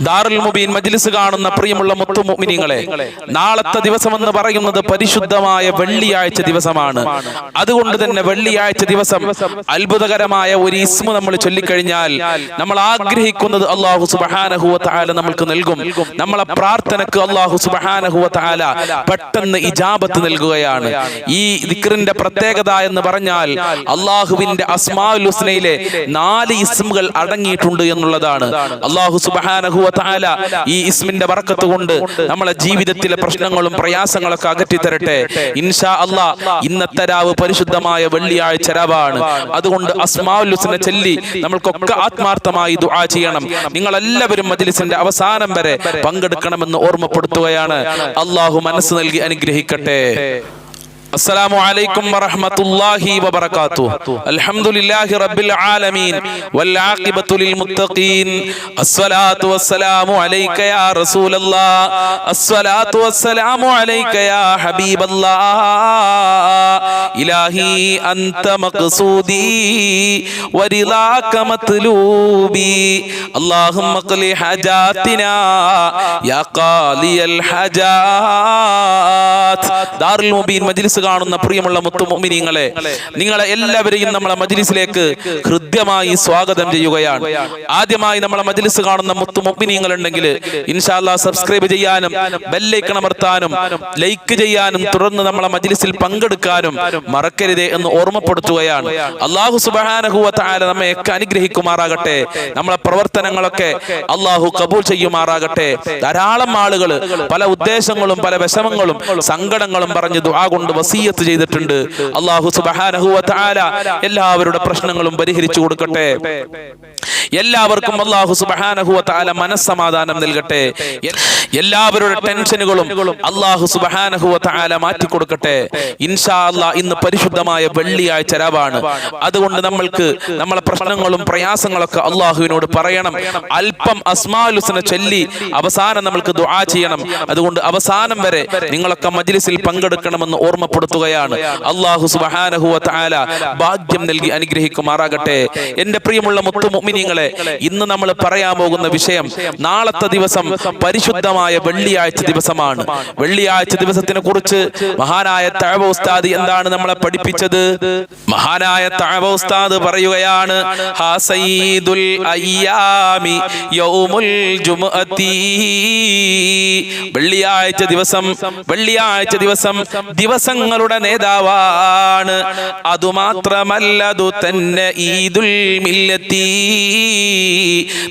ദാറുൽ മുബീൻ മജ്ലിസ് കാണുന്ന പ്രിയമുള്ള മുത്തുമുമിനിങ്ങളെ നാളത്തെ ദിവസമെന്ന് പറയുന്നത് പരിശുദ്ധമായ വെള്ളിയാഴ്ച ദിവസമാണ്. അതുകൊണ്ട് തന്നെ വെള്ളിയാഴ്ച ദിവസം അത്ഭുതകരമായ ഒരു ഇസ്മു നമ്മൾ ചൊല്ലിക്കഴിഞ്ഞാൽ നമ്മൾ ആഗ്രഹിക്കുന്നത് അള്ളാഹു സുബഹാനഹുവ താല നമ്മൾക്ക് നൽകും. നമ്മളെ പ്രാർത്ഥനക്ക് അള്ളാഹു സുബഹാനഹുവ താല പെട്ടെന്ന് ഇജാബത്ത് നൽകുകയാണ്. ഈ ദിക്റിന്റെ പ്രത്യേകത എന്ന് പറഞ്ഞാൽ അള്ളാഹുവിന്റെ അസ്മാഉൽ ഹുസ്നയിലെ നാല് ഇസ്മുകൾ അടങ്ങിയിട്ടുണ്ട് എന്നുള്ളതാണ്. അള്ളാഹു സുബഹാനഹുവ താല ഈ ഇസ്മിന്റെ വറക്കത്ത് കൊണ്ട് നമ്മളെ ജീവിതത്തിലെ പ്രശ്നങ്ങളും പ്രയാസങ്ങളൊക്കെ അകറ്റി തരട്ടെ ഇൻഷാ അള്ളാ ഇന്നത്തെ രാവ് പരിശുദ്ധമായ വെള്ളിയാഴ്ച രാവാണ്. അതുകൊണ്ട് അസ്മാഉൽ ഹുസ്ന ചൊല്ലി നമ്മൾക്കൊക്കെ ആത്മാർത്ഥമായി ദുആ ചെയ്യണം. നിങ്ങൾ എല്ലാവരും മജ്ലിസിന്റെ അവസാനം വരെ പങ്കെടുക്കണമെന്ന് ഓർമ്മപ്പെടുത്തുകയാണ്. അള്ളാഹു മനസ്സ് നൽകി അനുഗ്രഹിക്കട്ടെ. السلام عليكم ورحمة الله وبركاته الحمد لله رب العالمين والعاقبة للمتقين الصلاة والسلام عليك يا رسول الله الصلاة والسلام عليك يا حبيب الله إلهي أنت مقصودي ورضاك مطلوبي اللهم اقل حاجاتنا يا قاضي الحاجات دار المبين مجلس കാണുന്ന പ്രിയമുള്ള മുത്തുമോമിനിങ്ങളെ നിങ്ങളെ എല്ലാവരെയും നമ്മളെ മജ്ലിസിലേക്ക് ഹൃദ്യമായി സ്വാഗതം ചെയ്യുകയാണ്. ആദ്യമായി നമ്മളെ മജ്ലിസ് കാണുന്ന മുത്തുമോമിനിങ്ങൾ ഉണ്ടെങ്കിൽ ഇൻഷാല്ല സബ്സ്ക്രൈബ് ചെയ്യാനും ബെല്ലൈക്കൺ അമർത്താനും ലൈക്ക് ചെയ്യാനും തുടർന്ന് നമ്മളെ മജ്ലിസിൽ പങ്കെടുക്കാനും മറക്കരുതേ എന്ന് ഓർമ്മപ്പെടുത്തുകയാണ്. അള്ളാഹു സുബാനഹുവ താല നമ്മയൊക്കെ അനുഗ്രഹിക്കുമാറാകട്ടെ. നമ്മളെ പ്രവർത്തനങ്ങളൊക്കെ അള്ളാഹു കബൂൽ ചെയ്യുമാറാകട്ടെ. ധാരാളം ആളുകൾ പല ഉദ്ദേശങ്ങളും പല വിഷമങ്ങളും സങ്കടങ്ങളും പറഞ്ഞ് ദുആ കൊണ്ട് വസീയത്ത് ചെയ്തിട്ടുണ്ട്. അള്ളാഹു സുബഹാനഹുവ തആല എല്ലാവരുടെ പ്രശ്നങ്ങളും പരിഹരിച്ചു കൊടുക്കട്ടെ. എല്ലാവർക്കും അള്ളാഹു സുബഹാനഹുവ തആല മനസ്സമാധാനം നൽകട്ടെ. എല്ലാവരുടെ ടെൻഷനുകളും അള്ളാഹു സുബഹാനഹുവ തആല മാറ്റി കൊടുക്കട്ടെ. ഇൻഷാ അല്ലാ ഇന്ന് പരിശുദ്ധമായ വെള്ളിയാഴ്ച രാവാണ്. അതുകൊണ്ട് നമ്മൾക്ക് നമ്മളെ പ്രശ്നങ്ങളും പ്രയാസങ്ങളൊക്കെ അള്ളാഹുവിനോട് പറയണം. അല്പം അസ്മാലുസന ചൊല്ലി അവസാനം നമ്മൾക്ക് ദുആ ചെയ്യണം. അതുകൊണ്ട് അവസാനം വരെ നിങ്ങളൊക്കെ മജ്ലിസിൽ പങ്കെടുക്കണമെന്ന് ഓർമ്മപ്പെടുത്തുകയാണ് അള്ളാഹു സുബഹാനഹുവ തആല ഭാഗ്യം നൽകി അനുഗ്രഹിക്കുമാറാകട്ടെ. എന്റെ പ്രിയമുള്ള മുത്തു ഇന്ന് നമ്മൾ പറയാൻ പോകുന്ന വിഷയം നാളത്തെ ദിവസം പരിശുദ്ധമായ വെള്ളിയാഴ്ച ദിവസമാണ്. വെള്ളിയാഴ്ച ദിവസത്തിനെ കുറിച്ച് മഹാനായ തഴവ ഉസ്താദ് എന്താണ് നമ്മളെ പഠിപ്പിച്ചത്? മഹാനായ തഴവ ഉസ്താദ് പറയുകയാണ് യൗമുൽ ജുമുഅത്തി. വെള്ളിയാഴ്ച ദിവസം വെള്ളിയാഴ്ച ദിവസം ദിവസങ്ങളുടെ നേതാവാണ്. അതുമാത്രമല്ലതു തന്നെ ഈദുൽ മില്ലത്തി.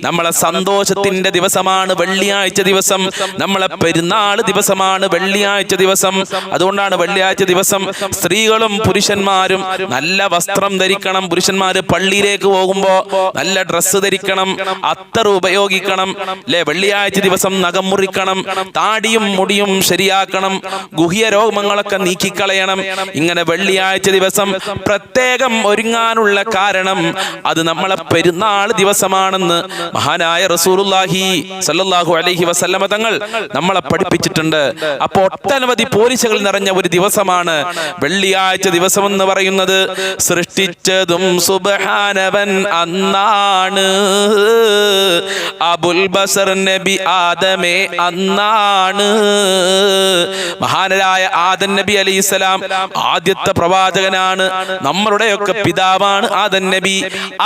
നമ്മളെ സന്തോഷത്തിന്റെ ദിവസമാണ് വെള്ളിയാഴ്ച ദിവസം. നമ്മളെ പെരുന്നാൾ ദിവസമാണ് വെള്ളിയാഴ്ച ദിവസം. അതുകൊണ്ടാണ് വെള്ളിയാഴ്ച ദിവസം സ്ത്രീകളും പുരുഷന്മാരും നല്ല വസ്ത്രം ധരിക്കണം. പുരുഷന്മാര് പള്ളിയിലേക്ക് പോകുമ്പോ നല്ല ഡ്രസ്സ് ധരിക്കണം. അത്തർ ഉപയോഗിക്കണം. അല്ലെ വെള്ളിയാഴ്ച ദിവസം നഖം മുറിക്കണം. താടിയും മുടിയും ശരിയാക്കണം. ഗുഹ്യ രോഗങ്ങളൊക്കെ നീക്കിക്കളയണം ഇങ്ങനെ വെള്ളിയാഴ്ച ദിവസം പ്രത്യേകം ഒരുങ്ങാനുള്ള കാരണം അത് നമ്മളെ പെരുന്നാൾ ദിവസമാണെന്ന് മഹാനായ റസൂറുല്ലാഹി സല്ലാഹു അലഹി വസല്ലമ തങ്ങൾ നമ്മളെ പഠിപ്പിച്ചിട്ടുണ്ട്. അപ്പോൾ ഒട്ടനവധി പോലീസുകൾ നിറഞ്ഞ ഒരു ദിവസമാണ് വെള്ളിയാഴ്ച ദിവസം എന്ന് പറയുന്നത്. സൃഷ്ടിച്ചതും സുബഹാനവൻ അന്നാണ്. അബുൽ ബസർ നബി ആദമേ അന്നാണ്. മഹാനരായ ആദൻ നബി അലൈഹി സ്വലാം ആദ്യത്തെ പ്രവാചകനാണ് നമ്മളുടെയൊക്കെ പിതാവാണ് ആദൻ നബി.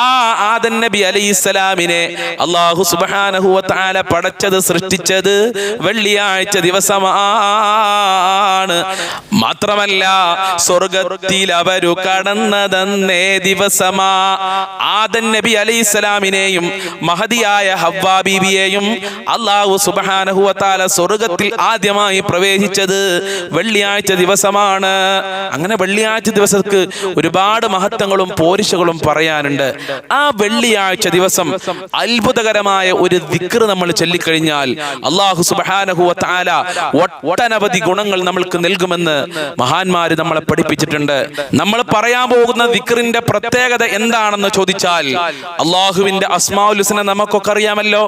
ആ ആദൻ നബി അലൈഹിസ്സലാമിനെ അള്ളാഹു സുബ്ഹാനഹു വ തആല പടച്ചത് സൃഷ്ടിച്ചത് വെള്ളിയാഴ്ച ദിവസമാണ്. മാത്രമല്ല സ്വർഗത്തിൽ അവരു കടന്നതെന്നേ ദിവസമാ. ആദൻ നബി അലൈഹിസ്സലാമിനെയും മഹതിയായ ഹവ്വാ ബീബിയെയും അള്ളാഹു സുബ്ഹാനഹു വ തആല സ്വർഗത്തിൽ ആദ്യമായി പ്രവേശിച്ചത് വെള്ളിയാഴ്ച ദിവസമാണ്. അങ്ങനെ വെള്ളിയാഴ്ച ദിവസത്തേക്ക് ഒരുപാട് മഹത്വങ്ങളും പോരിശകളും പറയാനുണ്ട്. ആ വെള്ളിയാഴ്ച ദിവസം അത്ഭുതകരമായ ഒരു ദിക്ർ നമ്മൾ ചൊല്ലിക്കഴിഞ്ഞാൽ അള്ളാഹു വ തആല ഒട്ടനവധി ഗുണങ്ങൾ നമ്മൾക്ക് നൽകുമെന്ന് മഹാന്മാര് നമ്മളെ പഠിപ്പിച്ചിട്ടുണ്ട്. നമ്മൾ പറയാൻ പോകുന്ന ദിക്റിന്റെ പ്രത്യേകത എന്താണെന്ന് ചോദിച്ചാൽ അള്ളാഹുവിന്റെ അസ്മാഉൽ ഹുസ്ന നമുക്കൊക്കെ അറിയാമല്ലോ.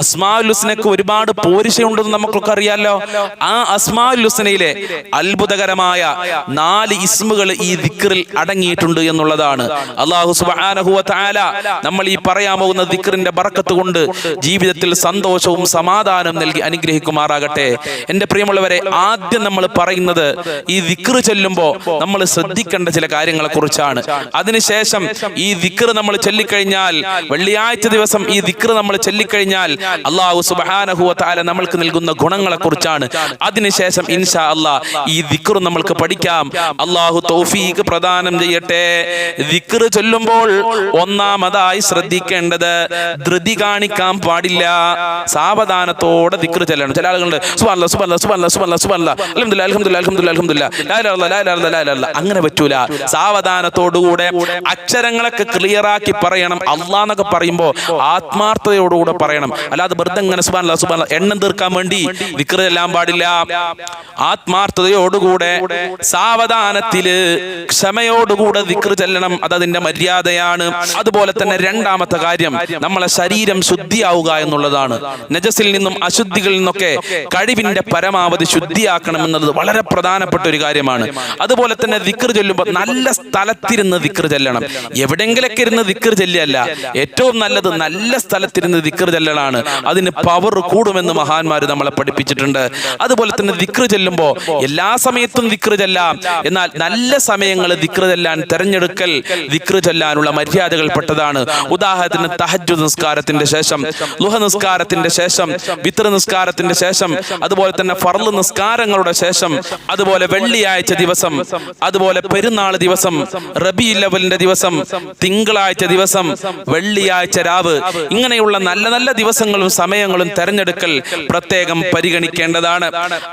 അസ്മാഉൽ ഹുസ്നക്ക് ഒരുപാട് പോരിശയുണ്ടെന്ന് നമുക്കൊക്കെ അറിയാമല്ലോ ആ അസ്മാഉൽ ഹുസ്നയിലെ അത്ഭുതകരമായ നാല് ഇസ്മുകൾ ഈ ദിക്റിൽ അടങ്ങിയിട്ടുണ്ട് എന്നുള്ളതാണ്. അള്ളാഹു സുബ്ഹാനഹു വ തആല നമ്മൾ ഈ പറയാൻ പോകുന്ന ദിക്റിന്റെ ബറക്കത്ത് കൊണ്ട് ജീവിതത്തിൽ സന്തോഷവും സമാധാനവും നൽകി അനുഗ്രഹിക്കുമാറാകട്ടെ. എന്റെ പ്രിയമുള്ളവരെ ആദ്യം നമ്മൾ പറയുന്നത് ഈ ദിക്റ് ചൊല്ലുമ്പോൾ നമ്മൾ ശ്രദ്ധിക്കേണ്ട ചില കാര്യങ്ങളെ കുറിച്ചാണ് അതിനുശേഷം ഈ ദിക്റ് നമ്മൾ ചൊല്ലിക്കഴിഞ്ഞാൽ വെള്ളിയാഴ്ച ദിവസം ഈ ദിക്റ് നമ്മൾ ചൊല്ലിക്കഴിഞ്ഞാൽ അള്ളാഹു സുബ്ഹാനഹു വ തആല നമ്മൾക്ക് നൽകുന്ന ഗുണങ്ങളെ കുറിച്ചാണ് അതിനുശേഷം ഇൻഷാ അല്ലാ ഈ ദിക്റ് നമ്മൾക്ക് പഠിക്കാം. അള്ളാഹു തൗഫീഖ് പ്രദാനം ചെയ്യട്ടെ. ദിക്റ് ചൊല്ലുമ്പോൾ ഒന്നാമതായി ശ്രദ്ധിക്കേണ്ടത് ധൃതി കാണിക്കാൻ പാടില്ല. സാവധാനത്തോടെ ദിക്റ് ചെല്ലണം. ചില ആളുകളുണ്ട് അങ്ങനെ പറ്റൂല. സാവധാനത്തോടുകൂടെ അക്ഷരങ്ങളൊക്കെ ക്ലിയർ ആക്കി പറയണം അള്ളാന്നൊക്കെ പറയുമ്പോ ആത്മാർത്ഥതയോടുകൂടെ പറയണം. അല്ലാതെ വെറുതെ ഇങ്ങനെ സുബാന സുബാന എണ്ണം തീർക്കാൻ വേണ്ടി വിക്ര ചെല്ലാൻ പാടില്ല. ആത്മാർത്ഥതയോടുകൂടെ സാവധാനത്തിൽ ക്ഷമയോടുകൂടെ വിക്ര ചെല്ലണം അത് അതിന്റെ മര്യാദയാണ്. അതുപോലെ തന്നെ രണ്ടാമത്തെ കാര്യം നമ്മളെ ശരീരം ശുദ്ധിയാവുക എന്നുള്ളതാണ്. നജസിൽ നിന്നും അശുദ്ധികളിൽ നിന്നൊക്കെ കഴിവിന്റെ പരമാവധി ശുദ്ധിയാക്കണം എന്നുള്ളത് വളരെ പ്രധാനപ്പെട്ട ഒരു കാര്യമാണ്. അതുപോലെ തന്നെ ദിക്ർ ചൊല്ലുമ്പോൾ നല്ല സ്ഥലത്തിരുന്ന് ദിക്ർ ചെല്ലണം. എവിടെങ്കിലൊക്കെ ഇരുന്ന് ദിക്ർ ചെല്ലല്ല ഏറ്റവും നല്ലത് നല്ല സ്ഥലത്തിരുന്ന് ദിക്ർ ചെല്ലലാണ്. അതിന് പവർ കൂടുമെന്ന് മഹാന്മാർ നമ്മളെ പഠിപ്പിച്ചിട്ടുണ്ട്. അതുപോലെ തന്നെ ദിക്ർ ചെല്ലുമ്പോൾ എല്ലാ സമയത്തും ചെല്ലാം. എന്നാൽ നല്ല സമയങ്ങൾ ദിക്ർ ചെല്ലാൻ തെരഞ്ഞെടുക്കൽ ദിക്ർ ചൊല്ലാനുള്ള മര്യാദകൾപ്പെട്ടതാണ് ഉദാഹരണത്തിന് തഹജ് നിസ്കാരത്തിന്റെ ശേഷം ലുഹ നിസ്കാരത്തിന്റെ ശേഷം വിത്ര നിസ്കാരത്തിന്റെ ശേഷം അതുപോലെ തന്നെ ഫർൾ നിസ്കാരങ്ങളുടെ ശേഷം അതുപോലെ വെള്ളിയാഴ്ച ദിവസം അതുപോലെ പെരുന്നാൾ ദിവസം റബി ലെവലിന്റെ ദിവസം തിങ്കളാഴ്ച ദിവസം വെള്ളിയാഴ്ച രാവ് ഇങ്ങനെയുള്ള നല്ല നല്ല ദിവസങ്ങളും സമയങ്ങളും തെരഞ്ഞെടുക്കൽ പ്രത്യേകം പരിഗണിക്കേണ്ടതാണ്.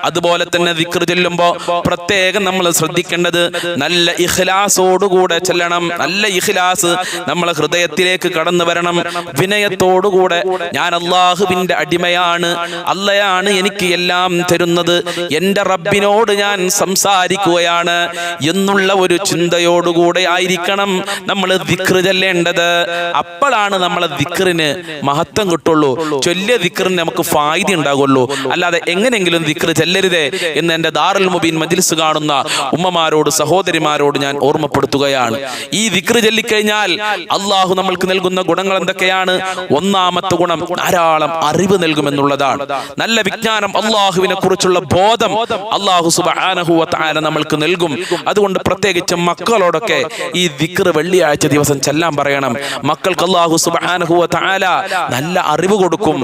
അതുപോലെ തന്നെ ദിക്ർ ചൊല്ലുമ്പോ പ്രത്യേകം നമ്മൾ ശ്രദ്ധിക്കേണ്ടത് നല്ല ഇഖ്ലാസോടുകൂടെ ചെല്ലണം. നല്ല ഇഖ്ലാസ് നമ്മളെ ഹൃദയത്തിലേക്ക് കടന്നു വരണം. വിനയത്തോടുകൂടെ ഞാൻ അള്ളാഹുവിന്റെ അടിമയാണ്. അല്ലയാണ് എനിക്ക് എല്ലാം തരുന്നത്. എന്റെ റബ്ബിനോട് ഞാൻ സംസാരിക്കുകയാണ്. എന്നുള്ള ഒരു ചിന്തയോടുകൂടെ ആയിരിക്കണം നമ്മൾ ദിക്ർ ചെല്ലേണ്ടത്. അപ്പോഴാണ് നമ്മളെ ദിക്റിന് മഹത്വം കിട്ടുള്ളൂ. ചൊല്ലിയ ദിക്റിന് നമുക്ക് ഫായ്ദ ഉണ്ടാകുള്ളൂ അല്ലാതെ എങ്ങനെയെങ്കിലും ദിക്ർ ചെല്ലരുതേ എന്ന് എന്റെ ദാറുൽ മുബീൻ മജിൽസ് മജ്ലിസ് കാണുന്ന ഉമ്മമാരോട് സഹോദരിമാരോട് ഞാൻ ഓർമ്മപ്പെടുത്തുകയാണ്. ഈ വിക്ര ചൊല്ലിക്കഴിഞ്ഞാൽ അള്ളാഹു നമ്മൾക്ക് നൽകുന്ന ഗുണങ്ങൾ എന്തൊക്കെയാണ്? ഒന്നാമത്തെ ഗുണം ധാരാളം അറിവ് നൽകുമെന്നുള്ളതാണ്. നല്ല വിജ്ഞാനം അള്ളാഹുവിനെ കുറിച്ചുള്ള ബോധം അള്ളാഹു സുബാനഹുവ നമ്മൾക്ക് നൽകും. അതുകൊണ്ട് പ്രത്യേകിച്ച് മക്കളോടൊക്കെ ഈ വിക്ര വെള്ളിയാഴ്ച ദിവസം ചെല്ലാൻ പറയണം. മക്കൾക്ക് അള്ളാഹു സുബാനഹുവ താല നല്ല അറിവ് കൊടുക്കും.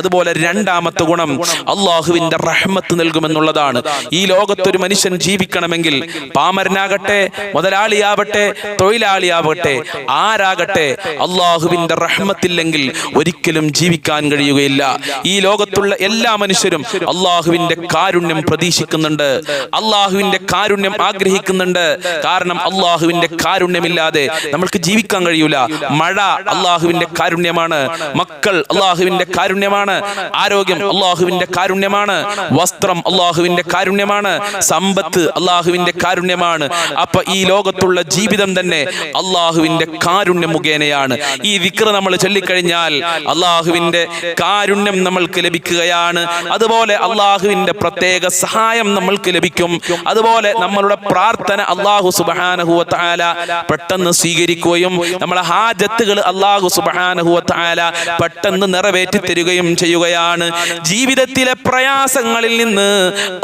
അതുപോലെ രണ്ടാമത്തെ ഗുണം അള്ളാഹുവിന്റെ റഹ്മത്ത് നൽകുമെന്നുള്ളതാണ്. ഈ ലോകത്തൊരു മനുഷ്യൻ ജീവിക്കണമെങ്കിൽ പാമരനാകട്ടെ മുതലാളിയാവട്ടെ തൊഴിലാളിയാവട്ടെ ആരാകട്ടെ അള്ളാഹുവിന്റെ റഹ്മത്തില്ലെങ്കിൽ ഒരിക്കലും ജീവിക്കാൻ കഴിയുകയില്ല. ഈ ലോകത്തുള്ള എല്ലാ മനുഷ്യരും അള്ളാഹുവിന്റെ കാരുണ്യം പ്രതീക്ഷിക്കുന്നുണ്ട്. അള്ളാഹുവിന്റെ കാരുണ്യം ആഗ്രഹിക്കുന്നുണ്ട്. കാരണം അള്ളാഹുവിന്റെ കാരുണ്യമില്ലാതെ നമ്മൾക്ക് ജീവിക്കാൻ കഴിയൂല. മഴ അള്ളാഹുവിന്റെ കാരുണ്യമാണ്. മക്കൾ അള്ളാഹുവിന്റെ കാരുണ്യമാണ്. ആരോഗ്യം അള്ളാഹുവിന്റെ കാരുണ്യമാണ്. വസ്ത്രം അള്ളാഹുവിന്റെ കാരുണ്യമാണ്. സമ്പത്ത് അള്ളാഹുവിന്റെ കാരുണ്യമാണ്. അപ്പൊ ഈ ലോകത്തുള്ള ജീവിതം തന്നെ അള്ളാഹുവിന്റെ കാരുണ്യം മുഖേനയാണ്. ഈ വിക്ര നമ്മൾ ചൊല്ലിക്കഴിഞ്ഞാൽ അള്ളാഹുവിന്റെ കാരുണ്യം നമ്മൾക്ക് ലഭിക്കുകയാണ്. അതുപോലെ അള്ളാഹുവിന്റെ പ്രത്യേക സഹായം നമ്മൾക്ക് ലഭിക്കും. അതുപോലെ നമ്മളുടെ പ്രാർത്ഥന അള്ളാഹു സുബാനഹുല പെട്ടെന്ന് സ്വീകരിക്കുകയും നമ്മളെ ഹാജത്തുകൾ അള്ളാഹു സുബാനഹുല പെട്ടെന്ന് നിറവേറ്റി തരികയും ചെയ്യുകയാണ്. ജീവിതത്തിലെ പ്രയാസങ്ങളിൽ നിന്ന്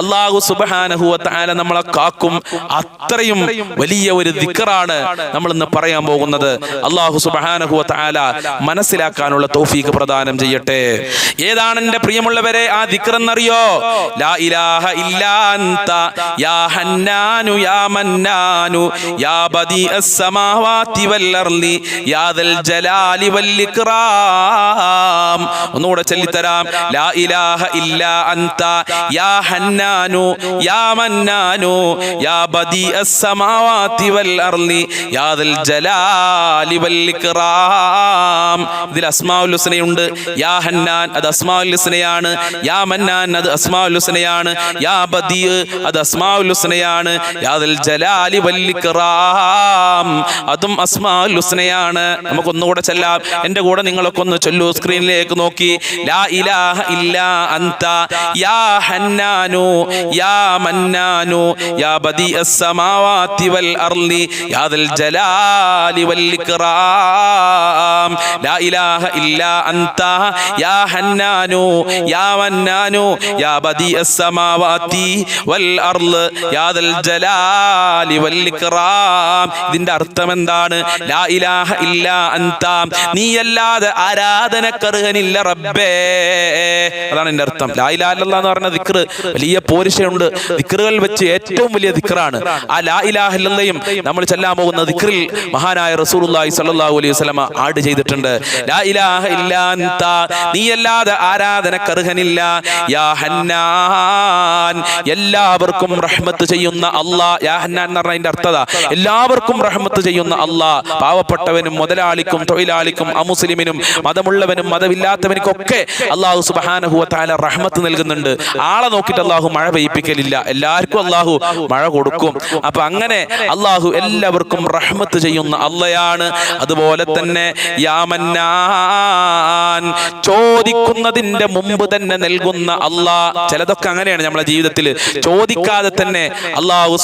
അള്ളാഹു സുബാനഹുല നമ്മളെ കാക്കും അത്രയും വലിയ ഒരു ദിക്കറാണ് നമ്മൾ ഇന്ന് പറയാൻ പോകുന്നത്. അള്ളാഹു സുബാനഹുല മനസ്സിലാക്കാനുള്ള തൗഫീഖ് പ്രദാനം ചെയ്യട്ടെ. ഏതാണ് എന്റെ പ്രിയമുള്ളവരെ ആ ദിക്കറെന്നറിയോ ലാ ഇലാഹ യാ ഹന്നാനു യാ മന്നാനു. യാ വൽ അർളി. യാ ദൽ ജലാലി വൽ ഇക്റാം ഒന്നുകൂടെ ചൊല്ലിത്തരാം. ലാ ഇലാഹ യാ ഹന്നാനു യാ മന്നാനു. വൽ ഇതിൽ അസ്മാഉൽ യാ ഹന്നാൻ അസ്മാഉൽ യാ മന്നാൻ അസ്മാഉൽ യാ അസ്മാഉൽ ജലാലി അതും അസ്മാഉൽ ചെല്ലാം. എന്റെ കൂടെ നിങ്ങളൊക്കെ ഒന്ന് ചൊല്ലൂ സ്ക്രീനിലേക്ക് നോക്കി. ലാ ഇലാഹ ഇല്ലാ അൻത യാ ഹന്നാനു യാ മന്നാനു യാ ബദീ അസ്സമാവാതി വൽ അർളി യാ ജലാലി വൽ ഇക്റാം ലാ ഇലാഹ ഇല്ലാ അൻത യാ ഹന്നാനു യാ മന്നാനു യാ ബദീ അസ്സമാവാതി വൽ അർൾ യാ ജലാലി വൽ ഇക്റാം ഇതിന്റെ അർത്ഥം എന്താണ്? ലാ ഇലാഹ ഇല്ലാ അൻത നീയല്ലാതെ ആരാധനക്കർഹനില്ല റബ്ബേ. അതാണ് എന്റെ അർത്ഥം. ലാ ഇലാഹ എന്ന് പറഞ്ഞ ദിക്ർ വലിയ പോരിശയുണ്ട് ദിക്റുകൾ വെച്ച് ഏറ്റവും വലിയ ദിക്റാണ്. ആ ലാ ഇലാഹ ഇല്ലല്ലയും നമ്മൾ ചെല്ലാൻ പോകുന്ന ദിക്റിൽ മഹാനായ റസൂലുള്ളാഹി സ്വല്ലല്ലാഹു അലൈഹി വസല്ലമ ആഡ് ചെയ്തിട്ടുണ്ട്. ലാ ഇലാഹ ഇല്ലാ അൻത നീയല്ലാതെ ആരാധനക്കർഹനില്ല. യാ ഹന്നാൻ എല്ലാവർക്കും റഹ്മത്ത് ചെയ്യുന്ന അല്ലാ യാ ഹന്നാൻ എന്ന് പറഞ്ഞ അതിന്റെ അർത്ഥത. എല്ലാവർക്കും റഹ്മത്ത് ചെയ്യുന്ന അല്ലാ പാവപ്പെട്ടവനും മുതലാളിക്കും തൊഴിലാളിക്കും അമുസ്ലിമിനും മതമുള്ളവനും മതമില്ലാത്തവനും ഒക്കെ അള്ളാഹു സുബ്ഹാനഹു താല റഹ്മത്ത് നൽകുന്നുണ്ട്. ആളെ നോക്കിയിട്ട് അള്ളാഹു മഴ പെയ്യിപ്പിക്കലില്ല. എല്ലാവർക്കും അള്ളാഹു മഴ കൊടുക്കും. അപ്പൊ അങ്ങനെ അള്ളാഹു എല്ലാവർക്കും റഹ്മത്ത് ചെയ്യുന്ന അള്ളയാണ്. അതുപോലെ തന്നെ യാമന്നാൻ ചോദിക്കുന്നതിന്റെ മുമ്പ് തന്നെ നൽകുന്ന അള്ളാ. ചിലതൊക്കെ അങ്ങനെയാണ് നമ്മളെ ജീവിതത്തിൽ ചോദിക്കാതെ തന്നെ അള്ളാഹു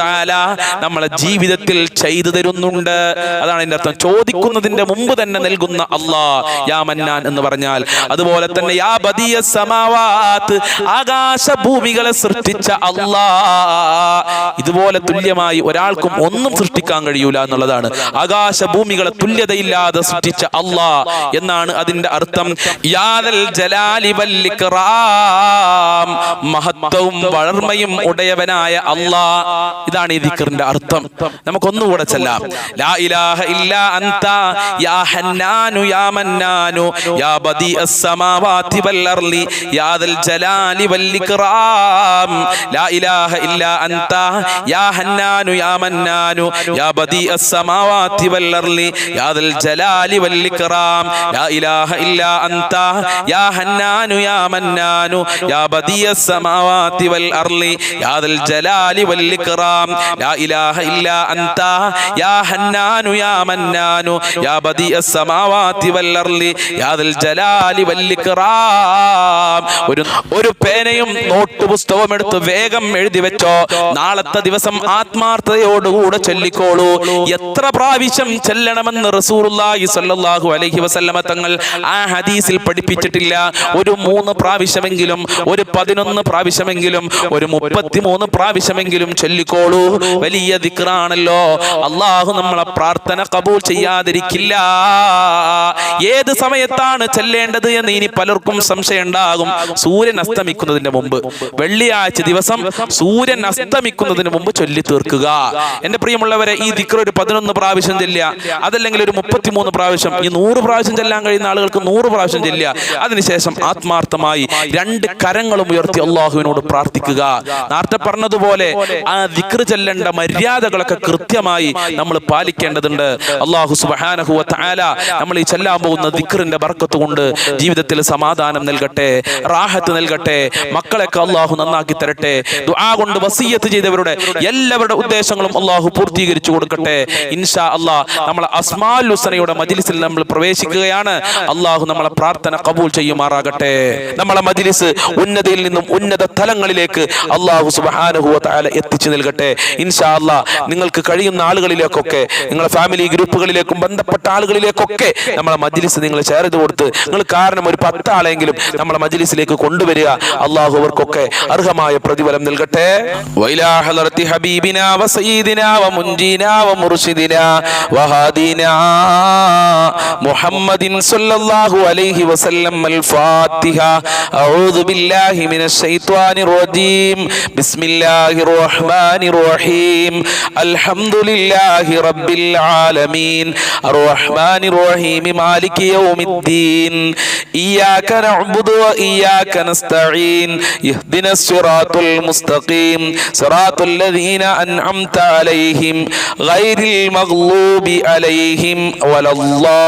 തആല നമ്മളെ ജീവിതത്തിൽ ചെയ്തു തരുന്നുണ്ട്. അതാണ് എന്റെ അർത്ഥം. ചോദിക്കുന്നതിന്റെ മുമ്പ് തന്നെ നൽകുന്ന അള്ളാ. യാമന്നാൻ എന്ന് പറഞ്ഞാൽ. അതുപോലെ തന്നെ യാ ബദിയ സമാവാത്ത്. ആകാശ ഭൂമികളെ സൃഷ്ടിച്ച അള്ളാ. ഇതുപോലെ തുല്യമായി ഒരാൾക്കും ഒന്നും സൃഷ്ടിക്കാൻ കഴിയൂല എന്നുള്ളതാണ്. ആകാശ ഭൂമികളെ തുല്യതയില്ലാതെ സൃഷ്ടിച്ച അള്ളാ എന്നാണ് അതിന്റെ അർത്ഥം. യാദൽ ജലാലി മഹത്വവും വളർമയും ഉടയവനായ അള്ളാ. ഇതാണ് ഈ ദിക്കറിന്റെ അർത്ഥം. നമുക്കൊന്നുകൂടെ ചെല്ലാം. ലാ ഇലാഹ ഇല്ലാ അന്ത. യാ ഹന്നാനു യാ മന്നാനു. യാ ബദീ അസ്സമാവാതി വൽ അർളി. യാദൽ ജലാലി വൽ ലാ ഇലാഹ ഇല്ലാ അൻത യാ ഹന്നാനു യാ മന്നാനു. യാ ബദീ അസ്സമാവാതി വൽ അർളി യാ ദൽ ജലാലി വൽ ഇക്റാം ലാ ഇലാഹ ഇല്ല അൻത യാ ഹന്നാനു യാ മന്നാനു. യാ ബദീ അസ്സമാവാതി വൽ അർളി യാ ദൽ ജലാലി വൽ ഇക്റാം ഇലാഹ ഇല്ല അന്ത. യാ ഹന്നാനു യാ മന്നാനു. യാ ബദീ വൽ യാ ദൽ ജലാലി വൽ ഇക്റാം ഒരു ഒരു പേനയും നോട്ട് പുസ്തകവും എടുത്ത് വേഗം എഴുതി വെച്ചോ. നാളത്തെ ദിവസം ആത്മാർത്ഥതയോടുകൂടെ ചൊല്ലിക്കോളൂ. എത്ര പ്രാവശ്യം ചെല്ലണമെന്ന് റസൂലുള്ളാഹി സ്വല്ലല്ലാഹു അലൈഹി വസല്ലമ തങ്ങൾ ആ ഹദീസിൽ പഠിപ്പിച്ചിട്ടില്ല. ഒരു മൂന്ന് പ്രാവശ്യമെങ്കിലും ഒരു പതിനൊന്ന് പ്രാവശ്യമെങ്കിലും ഒരു മുപ്പത്തിമൂന്ന് പ്രാവശ്യമെങ്കിലും ചൊല്ലിക്കോളൂ. വലിയ ദിക്റാണല്ലോ. അള്ളാഹു നമ്മളെ പ്രാർത്ഥന കബൂൽ ചെയ്യാതിരിക്കില്ല. ഏത് സമയത്താണ് ചെല്ലേണ്ടത് എന്ന് ഇനി പലർക്കും സംശയം ഉണ്ടാകും. സൂര്യൻ അസ്തമിക്കുന്നതിന്റെ മുമ്പ്. വെള്ളിയാഴ്ച ദിവസം സൂര്യൻ അസ്തമിക്കുന്നതിന് മുമ്പ് ചൊല്ലി തീർക്കുക. എന്റെ പ്രിയമുള്ളവരെ ഈ ദിക്ര ഒരു പതിനൊന്ന് പ്രാവശ്യം ചെല്ലുക. അതല്ലെങ്കിൽ ഒരു മുപ്പത്തിമൂന്ന് പ്രാവശ്യം ഈ നൂറ് പ്രാവശ്യം ചെല്ലാൻ കഴിയുന്ന ആളുകൾക്ക് നൂറ് പ്രാവശ്യം ചെല്ലുക. അതിനുശേഷം ആത്മാർത്ഥമായി രണ്ട് കരങ്ങളും ഉയർത്തി അള്ളാഹുവിനോട് പ്രാർത്ഥിക്കുക. നേരത്തെ പറഞ്ഞതുപോലെ ആ ദിക്ർ ചെല്ലേണ്ട മര്യാദകളൊക്കെ കൃത്യമായി നമ്മൾ പാലിക്കേണ്ടതുണ്ട്. അള്ളാഹു സുബ്ഹാനഹു വ തആല നമ്മൾ ഈ ചെല്ലാൻ പോകുന്ന ദിക്റിന്റെ ബർക്കത്ത് കൊണ്ട് ജീവിതത്തിൽ സമാധാനം നൽകട്ടെ റാഹത്ത് നൽകട്ടെ മക്കളെ അള്ളാഹു നന്നാക്കി തരട്ടെ ദുആ കൊണ്ട് വസീയത്ത് ചെയ്തവരുടെ എല്ലാവരുടെ ഉദ്ദേശങ്ങളും അള്ളാഹു പൂർത്തീകരിച്ചു കൊടുക്കട്ടെ. ഇൻഷാ അള്ളാഹ് നമ്മൾ അസ്മാൽ ഹുസനയുടെ മജ്ലിസിൽ നമ്മൾ പ്രവേശിക്കുകയാണ്. അള്ളാഹു നമ്മളെ പ്രാർത്ഥന കബൂൽ ചെയ്യുമാറാകട്ടെ. നമ്മളെ മജ്ലിസ് ഉന്നതയിൽ നിന്നും ഉന്നത തലങ്ങളിലേക്ക് അള്ളാഹു സുബ്ഹാനഹു വ തആല എത്തിച്ചു നൽകട്ടെ. ഇൻഷാ അള്ളാഹ് നിങ്ങൾക്ക് കഴിയുന്ന ആളുകളിലേക്കൊക്കെ നിങ്ങളെ ഫാമിലി ഗ്രൂപ്പുകളിലേക്കും ബന്ധപ്പെട്ട ആളുകളിലേക്കൊക്കെ നമ്മളെ മജ്ലിസ് നിങ്ങൾ ഷെയർ ചെയ്ത് കൊടുത്ത് നിങ്ങൾ കാരണം ഒരു പത്ത് ആളെങ്കിലും നമ്മളെ മജ്ലിസിലേക്ക് കൊണ്ടുവരിക. അള്ളാഹു അവർക്കൊക്കെ അർഹമായ പ്രതിഫലം നൽകട്ടെ വൈലാ ഹളറത്തി ഹബീബിന വസയ്യിദിന വമുൻജീന വമുർഷിദിന വഹാദിന മുഹമ്മദിൻ സല്ലല്ലാഹു അലൈഹി വസല്ലം അൽ ഫാത്തിഹ. അഊദു ബില്ലാഹി മിനശ് റജീം. ബിസ്മില്ലാഹിർ റഹ്മാനിർ റഹീം. അൽഹംദുലില്ലാഹി റബ്ബിൽ ആലമീൻ. അർറഹ്മാനിർ റഹീം മാലികി യൗമിദ്ദീൻ. ഇയ്യാക നഅ്ബുദു ഇയ്യാക നസ്തഈൻ. ഇഹ്ദിനസ് സിറാത്തുൽ മുസ്തഖീം സിറാത്തുൽ ലദീന അൻഅംത അലൈഹിം ഗൈറിൽ മഗ്ലൂബി അലൈഹിം വലല്ലാലീൻ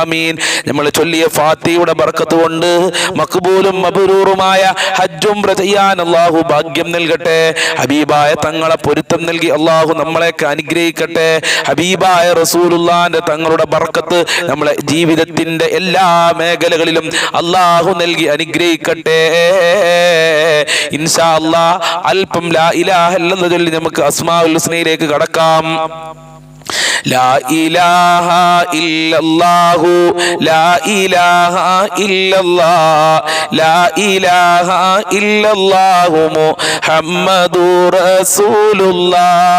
ആമീൻ നമ്മൾ ചൊല്ലിയ ഫാത്തിയുടെ ബർക്കത്ത് കൊണ്ട് മക്ബൂലും മബ്രൂറുമായ ഹജ്ജും ചെയ്യാൻ അള്ളാഹു ഭാഗ്യം നൽകട്ടെ. ഹബീബായ തങ്ങളെ പൊരുത്തം നൽകി അള്ളാഹു നമ്മളെയൊക്കെ അനുഗ്രഹിക്കട്ടെ. ഹബീബായ റസൂലുള്ളാന്റെ തങ്ങളുടെ ബർക്കത്ത് നമ്മളെ ജീവിതത്തിന്റെ എല്ലാ മേഖലകളിലും അള്ളാഹു നൽകി അനുഗ്രഹിക്കട്ടെ. ഇൻഷാ അല്ലാ അല്പം ലാ ഇലാഹ ഇല്ലെന്ന് ചൊല്ലി നമുക്ക് അസ്മാഉൽ ഹുസ്നയിലേക്ക് കടക്കാം. لا إله إلا الله لا إله إلا الله لا إله إلا الله محمد رسول الله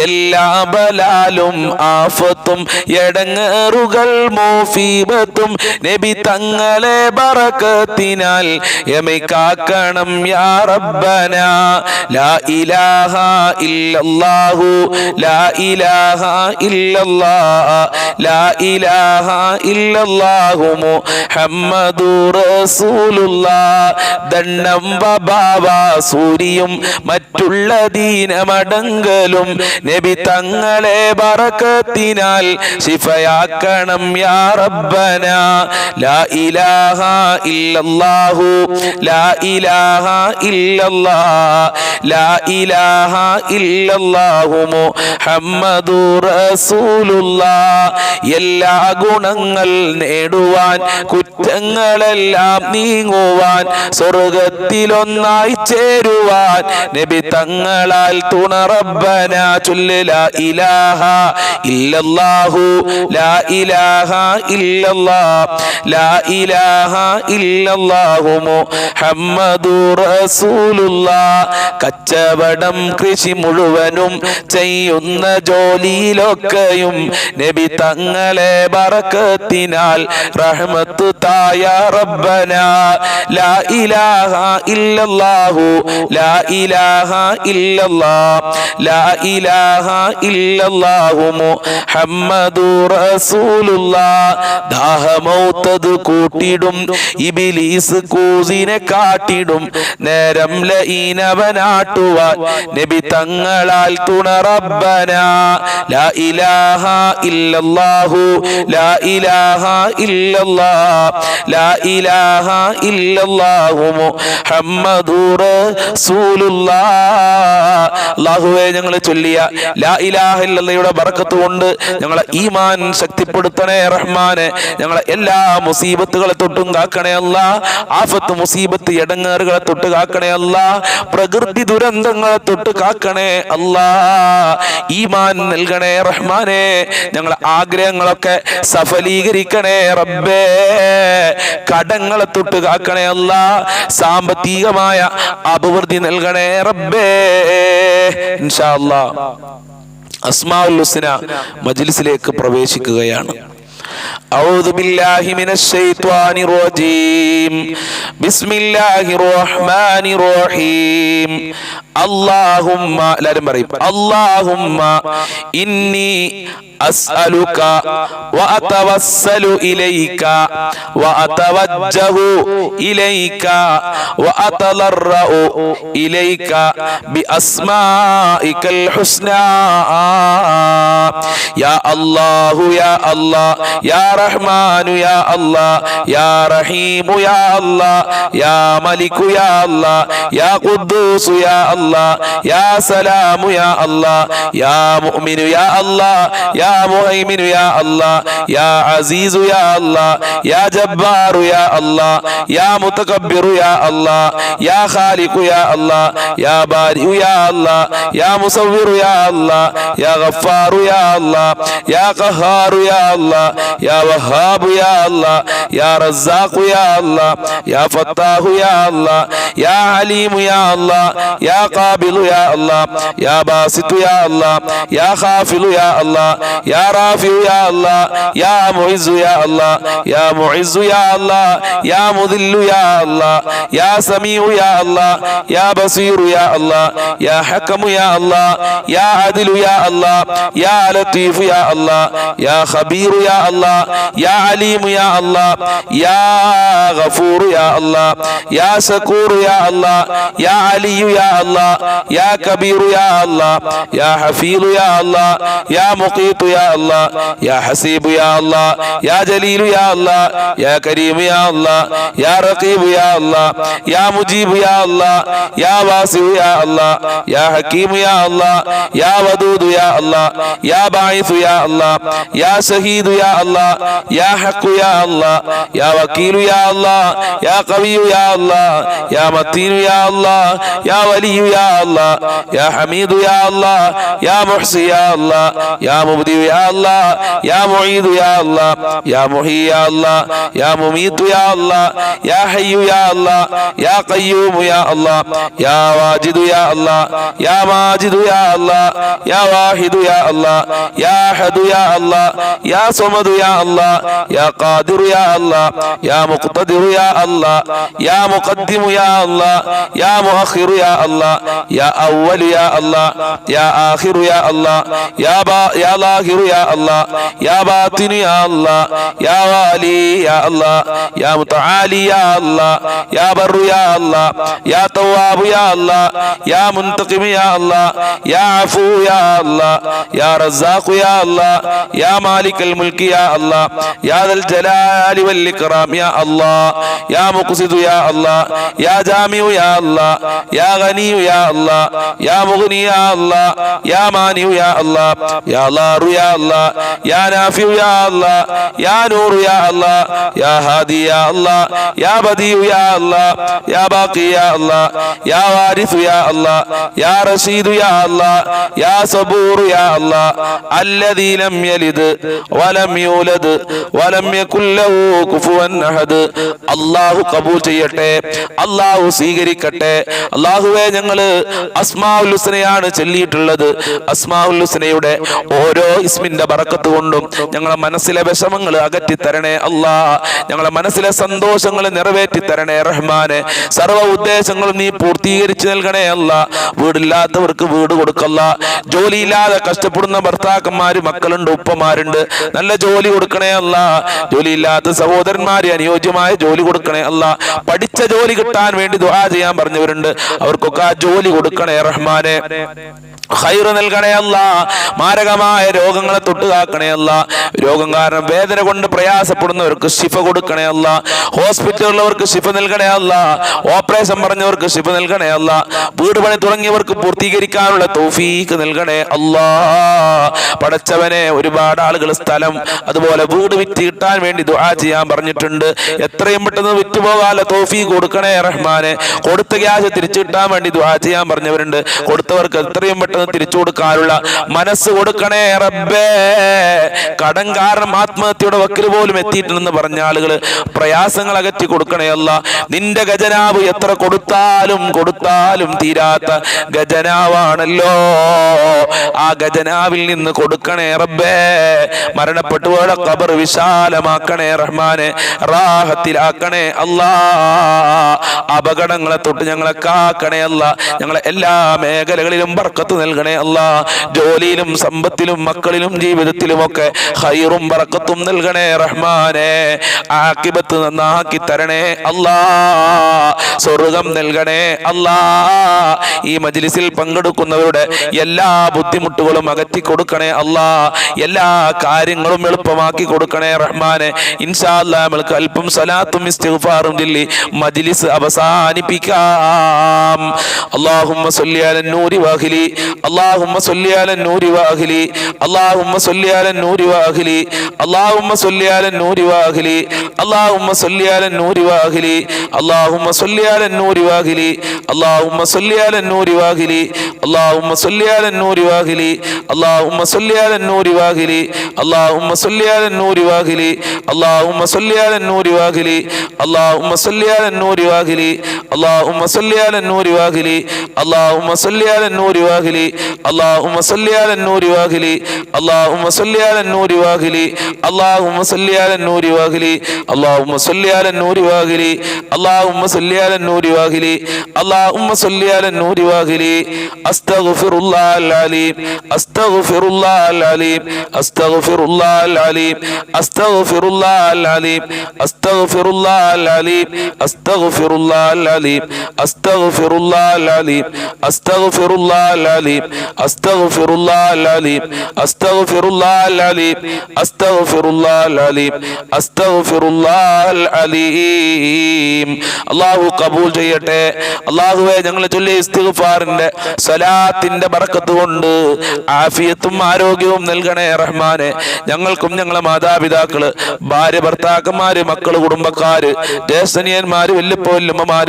എല്ലാ ബലാലും ആഫത്തും എടങ്ങേറുകൾ മോഫീബത്തും നബി തങ്ങളെ ബറക്കത്തിനാൽ യമിക്കാക്കണം യാ റബ്ബന ലാ ഇലാഹ ഇല്ലല്ലാഹു ലാ ഇലാഹ ദണ്ണം സൂരിയും മറ്റുള്ള ദീനമടങ്കലും നബി തങ്ങളെ ബറക്കത്തിനാൽ ശിഫയാക്കണം യാ റബ്ബന. ലാ ഇലാഹ ഇല്ലല്ലാഹു ലാ ഇലാഹ ഇല്ലല്ലാ ലാ ഇലാഹ ഇല്ലല്ലാഹു മുഹമ്മദുർ റസൂലുള്ളാഹ് എല്ലാ ഗുണങ്ങൾ നേടുവാൻ കുറ്റങ്ങളെല്ലാം നീങ്ങുവാൻ സ്വർഗത്തിലൊന്നായി ചേരുവാൻ നബി തങ്ങളാൽ തുണറബന ചൊല്ല് ലാ ഇലാഹ ഇല്ലല്ലാഹു ലാ ഇലാഹ ഇല്ലല്ലാ ലാ ഇലാഹ ഇല്ലല്ലാഹു മുഹമ്മദു റസൂലുള്ള കച്ചവടം കൃഷി മുഴുവനും ചെയ്യുന്ന ജോലിയിലൊക്കെയും നബി തങ്ങളെ ബറക്കത്തിനാൽ റഹ്മത്ത് തായ റബ്ബന. ലാ ഇലാഹ ഇല്ലല്ലാഹു ലാ ഇലാഹ ഇല്ലല്ലാ ലാ ഇലാഹ ഇല്ലല്ലാഹു മുഹമ്മദു റസൂലുള്ളാ. ദാഹമൗത്തത് കൂട്ടിടും ഇബിലീസ് കൂസിനെ കാട്ടിടും നേരം ലൈനവനാട്ടുവാൻ നബി തങ്ങളാൽ തുണ റബ്ബന. ലാ ഇലാഹ ഇല്ലല്ലാഹു ലാ ഇലാഹ ഇല്ലല്ലാഹ് ലാ ഇലാഹ ഇല്ലല്ലാഹു മുഹമ്മദു അല്ലാഹുവേ ഞങ്ങൾ ചൊല്ലിയ ലാ ഇലാഹ ഇല്ലല്ലയുടെ ബർക്കത്ത് കൊണ്ട് ഞങ്ങളെ ഈമാൻ ശക്തിപ്പെടുത്തണേ റഹ്മാനെ. ഞങ്ങളെ എല്ലാ മുസീബത്തുകളെ തൊട്ടും കാക്കണേ അല്ല. ആഫത്ത് മുസീബത്ത് ഇടങ്ങേറുകളെ തൊട്ട് കാക്കണേ അല്ല. പ്രകൃതി ദുരന്തങ്ങളെ തൊട്ട് കാക്കണേ അല്ല. ഈമാൻ നൽകണേ റഹ്മാനെ ഞങ്ങളെ ആഗ്രഹങ്ങളൊക്കെ സഫലീകരിക്കണേ റബ്ബേ. കടങ്ങളെ തൊട്ട് കാക്കണേ അല്ല സാമ്പത്തികമായ അഭിവൃദ്ധി നൽകണേ റബ്ബേ. ഇൻഷാ അല്ലാ അസ്മാഉൽ ഹുസ്ന മജ്ലിസിലേക്ക് പ്രവേശിക്കുകയാണ്. أعوذ بالله من الشيطان الرجيم بسم الله الرحمن الرحيم اللهم لا نبريم اللهم إني أسألك وأتوسل إليك وأتوجه إليك وأتضرأ إليك بأسمائك الحسنى يا الله يا الله يا رحمن يا الله يا رحيم يا الله يا ملك يا الله يا قدوس يا الله يا سلام يا الله يا مؤمن يا الله يا مهيمن يا الله يا عزيز يا الله يا جبار يا الله يا متكبر يا الله يا خالق يا الله يا بارئ يا الله يا مصور يا الله يا غفار يا الله يا قهار يا الله يا وهاب يا الله يا رزاق يا الله يا فتاه يا الله يا عليم يا الله يا قابل يا الله يا باسط يا الله يا خافل يا الله يا رافع يا الله يا معز يا الله يا معز يا الله يا مذل يا الله يا سميع يا الله يا بصير يا الله يا حكم يا الله يا عدل يا الله يا لطيف يا الله يا خبير يا الله يا عليم يا الله يا غفور يا الله يا سكور يا الله يا علي يا الله يا كبير يا الله يا حفيظ يا الله يا مقيت يا الله يا حسيب يا الله يا جليل يا الله يا كريم يا الله يا رقيب يا الله يا مجيب يا الله يا واسع يا الله يا حكيم يا الله يا ودود يا الله يا باعث يا الله يا شهيد يا الله الله يا حق يا الله يا وكيل يا الله يا قوي يا الله يا متين يا الله يا ولي يا الله يا حميد يا الله يا محصي يا الله يا مبدي يا الله يا معيد يا الله يا محيي يا الله يا مميت يا الله يا حي يا الله يا قيوم يا الله يا واجد يا الله يا ماجد يا الله يا واحد يا الله يا احد يا الله يا صمد يا الله يا قادر يا الله يا مقتدر يا الله يا مقدم يا الله يا مؤخر يا الله يا أول يا الله يا آخر يا الله يا با يا لاهر يا الله يا باطن يا الله يا والي يا الله يا متعالي يا الله يا بر يا الله يا تواب يا الله يا منتقم يا الله يا عفو يا الله يا رزاق يا الله يا مالك الملك يا الله الله يا ذا الجلال والإكرام يا الله يا مقصد يا الله يا جامع يا الله يا غني يا الله يا مغني يا الله يا مانع يا الله يا الله يا الله يا نافع يا الله يا نور يا الله يا هادي يا الله يا بديع يا الله يا باقي يا الله يا وارث يا الله يا رشيد يا الله يا صبور يا الله الذي لم يلد ولم يولد ولم يكن له كفوا احد അള്ളാഹു കബൂൽ ചെയ്യട്ടെ അള്ളാഹു സ്വീകരിക്കട്ടെ അള്ളാഹുവെ ഞങ്ങള് അസ്മാഉൽ ഹുസ്നയാണ് ചൊല്ലിയിട്ടുള്ളത് അസ്മാഉൽ ഹുസ്നയുടെ ഓരോ ഇസ്മിന്റെ ബറക്കത്ത് കൊണ്ടും ഞങ്ങളെ മനസ്സിലെ വിഷമങ്ങൾ അകറ്റി തരണേ അല്ലാ ഞങ്ങളെ മനസ്സിലെ സന്തോഷങ്ങൾ നിറവേറ്റി തരണേ റഹ്മാനെ സർവ്വ ഉദ്ദേശങ്ങളും നീ പൂർത്തീകരിച്ചു നൽകണേ അല്ല വീടില്ലാത്തവർക്ക് വീട് കൊടുക്കല്ല ജോലിയില്ലാതെ കഷ്ടപ്പെടുന്ന ഭർത്താക്കന്മാര് മക്കളുണ്ട് ഉപ്പമാരുണ്ട് നല്ല ജോലി കൊടുക്കണേ അല്ല. ജോലിയില്ലാത്ത സഹോദരന്മാരെ അനുയോജ്യമായ ജോലി കൊടുക്കണേ അല്ല. പഠിച്ച ജോലി കിട്ടാൻ വേണ്ടി ദുആ ചെയ്യാൻ പറഞ്ഞവരുണ്ട്. അവർക്കൊക്കെ ആ ജോലി കൊടുക്കണേ റഹ്മാനെ. ഹൈറ് നൽകണേ അല്ല. മാരകമായ രോഗങ്ങളെ തൊട്ട് കാക്കണേ അല്ല. രോഗം കാരണം വേദന കൊണ്ട് പ്രയാസപ്പെടുന്നവർക്ക് ശിഫ കൊടുക്കണേ അല്ല. ഹോസ്പിറ്റലുള്ളവർക്ക് ശിഫ നൽകണേ അല്ല. ഓപ്പറേഷൻ പറഞ്ഞവർക്ക് ശിഫ നൽകണേ അല്ല. വീട് പണി തുടങ്ങിയവർക്ക് പൂർത്തീകരിക്കാനുള്ള തോഫീക്ക് നൽകണേ അല്ലാ. പടച്ചവനെ ഒരുപാട് ആളുകൾ സ്ഥലം അതുപോലെ വീട് വിറ്റ് കിട്ടാൻ വേണ്ടി ദുആ ചെയ്യാൻ പറഞ്ഞിട്ടുണ്ട്. എത്രയും പെട്ടെന്ന് വിറ്റുപോകാല തോഫി കൊടുക്കണേ റഹ്മാനെ. കൊടുത്ത ക്യാഷ് തിരിച്ചു കിട്ടാൻ വേണ്ടി ദുആ ചെയ്യാൻ പറഞ്ഞവരുണ്ട്. കൊടുത്തവർക്ക് എത്രയും പെട്ടെന്ന് തിരിച്ചു കൊടുക്കാനുള്ള മനസ്സ് കൊടുക്കണേ റബ്ബേ. കടം കാരണം ആത്മഹത്യയുടെ വക്കിൽ പോലും എത്തിയിട്ടുണ്ടെന്ന് പറഞ്ഞ ആളുകൾ പ്രയാസങ്ങൾ അകറ്റി കൊടുക്കണേ അല്ല. നിന്റെ ഖജനാവ് എത്ര കൊടുത്താലും കൊടുത്താലും തീരാത്ത ഖജനാവാണല്ലോ. ആ ഖജനാവിൽ നിന്ന് കൊടുക്കണേ റബ്ബേ. മരണപ്പെട്ടുപോയുടെ ഖബർ വിശാലമാക്കണേ റഹ്മാനെ റാഹത്തിലാക്കണേ അല്ലാ. അപകടങ്ങളെ തൊട്ട് ഞങ്ങളെ കാക്കണേ അല്ല. ഞങ്ങളെ എല്ലാ മേഖലകളിലും ബർക്കത്ത് നൽകണേ അല്ല. ജോലിയിലും സമ്പത്തിലും മക്കളിലും ജീവിതത്തിലും ഒക്കെ ഹൈറും ബർക്കത്തും നൽകണേ റഹ്മാനെ. ആക്കിബത്ത് നന്നാക്കി തരണേ അല്ലാ. സ്വർഗം നൽകണേ അല്ലാ. ഈ മജ്ലിസിൽ പങ്കെടുക്കുന്നവരുടെ എല്ലാ ബുദ്ധിമുട്ടുകളും അകറ്റി കൊടുക്കണേ അല്ലാ. എല്ലാ കാര്യങ്ങളും എളുപ്പമാക്കി കൊടുക്കണേ റഹ്മാനെ ഇൻഷാ അല്ലാ നമ്മൾക്ക് അല്പം സലാത്തും ഇസ്തിഗ്ഫാറും ചൊല്ലി മജ്ലിസ് അവസാനിപ്പിക്കാം അല്ലാഹുമ്മ സ്വല്ലി അല നൂരി വാഹിലി അല്ലാഹുമ്മ സ്വല്ലി അല നൂരി വാഹിലി അല്ലാഹുമ്മ സ്വല്ലി അല നൂരി വാഹിലി അല്ലാഹുമ്മ സ്വല്ലി അല നൂരി വാഹിലി അല്ലാഹുമ്മ സ്വല്ലി അല നൂരി വാഹിലി അല്ലാഹുമ്മ സ്വല്ലി അല നൂരി വാഹിലി അല്ലാഹുമ്മ സ്വല്ലി അല നൂരി വാഹിലി അല്ലാഹുമ്മ സ്വല്ലി അല നൂരി വാഹിലി അല്ലാഹുമ്മ സ്വല്ലി അല നൂരി വാഹിലി അല്ലാഹുമ്മ നൂരി വാഹിലി അല്ലാഹുമ്മ സ്വല്ലി അല നൂരി വാഹിലി അസ്തഗ്ഫിറുല്ലാഹൽ അലീം അസ്തഗ്ഫിറുല്ലാഹൽ അലീം അസ്തഗ്ഫിറുല്ലാഹൽ അലീം അസ്തഗ്ഫിറുല്ലാഹൽ അലീം അസ്തഗ്ഫിറുല്ലാഹൽ അലീം അസ്തഗ്ഫിറുല്ലാഹൽ അലീം അസ്തഗ്ഫിറുല്ലാഹൽ അലീം അസ്തഗ്ഫിറുല്ലാഹൽ അലീം അസ്തഗ്ഫിറുല്ലാഹൽ അലീം അസ്തഗ്ഫിറുല്ലാഹൽ അലീം അസ്തഗ്ഫിറുല്ലാഹൽ അലീം അസ്തഗ്ഫിറുല്ലാഹൽ അലീം അല്ലാഹു കബൂൽ ചെയ്യട്ടെ. അല്ലാഹുവേ ഞങ്ങൾ ചൊല്ലിയ ഇസ്തിഗ്ഫാറിന്റെ സ്വലാത്തിന്റെ ബറക്കത്ത് കൊണ്ട് ആഫിയത്തും ആരോഗ്യവും നൽകണേ റഹ്മാനെ. ഞങ്ങൾക്കും ഞങ്ങളെ മാതാപിതാക്കൾ ഭാര്യ ഭർത്താക്കന്മാര് മക്കൾ കുടുംബക്കാര് ജ്യേഷ്ഠനിയന്മാര് വല്യപ്പ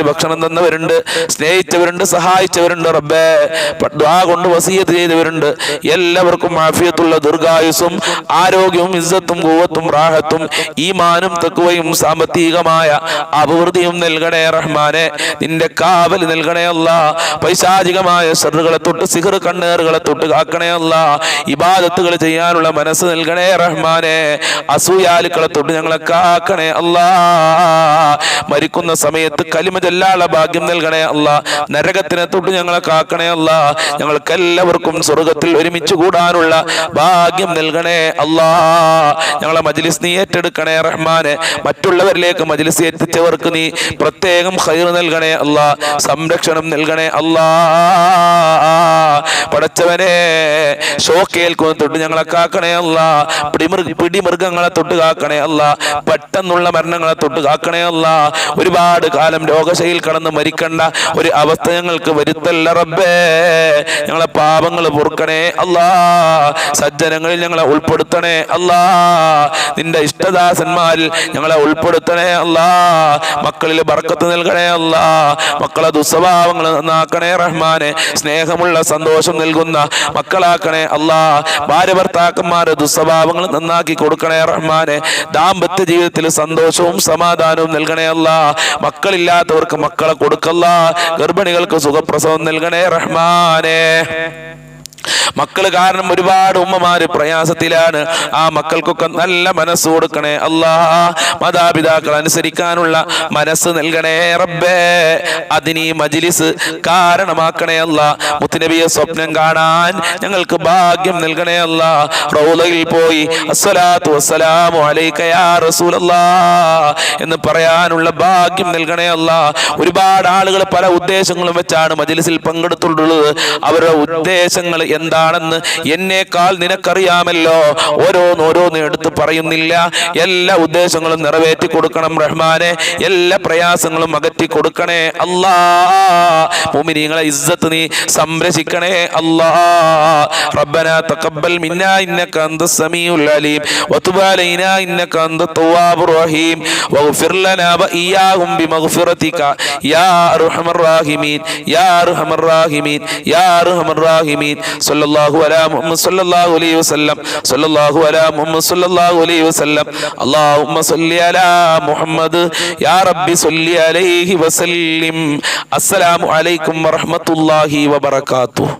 ഭക്ഷണം തന്നവരുണ്ട് സ്നേഹിച്ചവരുണ്ട് സഹായിച്ചവരുണ്ട് റബ്ബേ. ദ്വാ കൊണ്ട് വസീയത്ത് ചെയ്തവരുണ്ട്. എല്ലാവർക്കും മാഫിയത്തുള്ള ദീർഘായുസും ആരോഗ്യവും ഇസ്സത്തും കൂവത്തും റാഹത്തും ഈമാനും തെക്കുവയും സാമ്പത്തികമായ അഭിവൃദ്ധിയും നൽകണേ റഹ്മാനെ. നിന്റെ കാവൽ നൽകണേ അല്ല. പൈശാചികമായ ശ്രദ്ധകളെ തൊട്ട് സിഹർ കണ്ണേറുകളെ തൊട്ട് കാക്കണേ അല്ല. ഇബാദത്തുകൾ ചെയ്യാനുള്ള മനസ്സ് നൽകണേ റഹ്മാനെ. അസൂയാലുക്കളെ തൊട്ട് ഞങ്ങളെ കാക്കണേ അല്ലാ. മരിക്കുന്ന സമയത്ത് കലിമ ഭാഗ്യം നൽകണേ അല്ല. നരകത്തിനെ തൊട്ട് ഞങ്ങളെ കാക്കണേ അല്ല. ഞങ്ങൾക്ക് എല്ലാവർക്കും സ്വർഗത്തിൽ ഒരുമിച്ച് കൂടാനുള്ള ഭാഗ്യം നൽകണേ അല്ലാ. ഞങ്ങളെ മജ്ലിസ് നീ ഏറ്റെടുക്കണേ റഹ്മാനെ. മറ്റുള്ളവരിലേക്ക് മജ്ലിസ് എത്തിച്ചവർക്ക് നീ പ്രത്യേകം ഹൈർ നൽകണേ അല്ല. സംരക്ഷണം നൽകണേ അല്ലാ. പടച്ചവനെ ഷോക്കേൽക്കുന്ന തൊട്ട് ഞങ്ങളെ കാക്കണേ അല്ല. പിടിമൃഗ പിടിമൃഗങ്ങളെ തൊട്ട് കാക്കണേ അല്ല. പെട്ടെന്നുള്ള മരണങ്ങളെ തൊട്ട് കാക്കണേ അല്ല. ഒരുപാട് കാലം രോഗശയിൽ കടന്ന് മരിക്കണ്ട ഒരു അവസ്ഥ ഞങ്ങൾക്ക് വരുത്തല്ല റബ്ബേ. ഞങ്ങളെ പാപങ്ങൾ പൊറുക്കണേ അല്ലാ. സജ്ജനങ്ങളിൽ ഞങ്ങളെ ഉൾപ്പെടുത്തണേ അല്ലാ. നിന്റെ ഇഷ്ടദാസന്മാരിൽ ഞങ്ങളെ ഉൾപ്പെടുത്തണേ അല്ലാ. മക്കളിൽ ബർക്കത്ത് നൽകണേ അല്ലാ. മക്കളെ ദുസ്വഭാവങ്ങൾ നന്നാക്കണേ റഹ്മാനെ. സ്നേഹമുള്ള സന്തോഷം നൽകുന്ന മക്കളാക്കണേ അല്ലാ. ഭാര്യ ഭർത്താക്കന്മാരെ ദുസ്വഭാവങ്ങൾ നന്നാക്കി കൊടുക്കണേ റഹ്മാനെ. ദാമ്പത്യ ജീവിതത്തിൽ സന്തോഷവും സമാധാനവും നൽകണേ അല്ല. മക്കളില്ലാത്തവർക്ക് മക്കളെ കൊടുക്കല്ല. ഗർഭിണികൾക്ക് സുഖപ്രസവം നൽകണേ റഹ്മാനെ. മക്കൾ കാരണം ഒരുപാട് ഉമ്മമാര് പ്രയാസത്തിലാണ്. ആ മക്കൾക്കൊക്കെ നല്ല മനസ്സ് കൊടുക്കണേ അല്ലാ. മാതാപിതാക്കൾ അനുസരിക്കാനുള്ള മനസ്സ് നൽകണേ റബ്ബേ. അതിന് ഈ മജിലിസ് കാരണമാക്കണേ അല്ല. മുത്തുനബിയെ സ്വപ്നം കാണാൻ ഞങ്ങൾക്ക് ഭാഗ്യം നൽകണേ അല്ല. റൗലയിൽ പോയി അസ്സലാത്തു അലൈക യാ എന്ന് പറയാനുള്ള ഭാഗ്യം നൽകണേ അല്ല. ഒരുപാട് ആളുകൾ പല ഉദ്ദേശങ്ങളും വെച്ചാണ് മജിലിസിൽ പങ്കെടുത്തുള്ളത്. അവരുടെ ഉദ്ദേശങ്ങൾ എന്താണെന്ന് എന്നേക്കാൾ നിനക്കറിയാമല്ലോ. ഓരോന്ന് ഓരോന്ന് എടുത്ത് പറയുന്നില്ല. എല്ലാ ഉദ്ദേശങ്ങളും നിറവേറ്റി കൊടുക്കണം റഹ്മാനെ. എല്ലാ പ്രയാസങ്ങളും അകറ്റി കൊടുക്കണേ. അല്ലാ മുമിനിങ്ങളെ ഇസ്സത്ത് നീ സംരക്ഷിക്കണേ. അല്ലാ റബ്ബന തഖബ്ബൽ മിന്നാ ഇന്നക അന്ത സമീഉൽ അലീം. വതുബ് അലൈനാ ഇന്നക അന്ത തവ്വാബുർ റഹീം. വഗ്ഫിർ ലനാ വഇയ്യാഹും ബിമഗ്ഫിറതിക. യാ അർഹമർ റാഹിമീൻ. യാ അർഹമർ റാഹിമീൻ. യാ അർഹമർ റാഹിമീൻ. സല്ലല്ലാഹു അലാ സല്ലല്ലാഹു അലൈഹി വസല്ലം സല്ലല്ലാഹു അലാ സല്ലല്ലാഹു അലൈഹി വസല്ലം. അല്ലാഹുമ്മ അലാ റബ്ബി സല്ലി അലൈഹി വസല്ലിം. അസ്സലാമു അലൈക്കും വറഹ്മത്തുള്ളാഹി വബറകാതുഹു.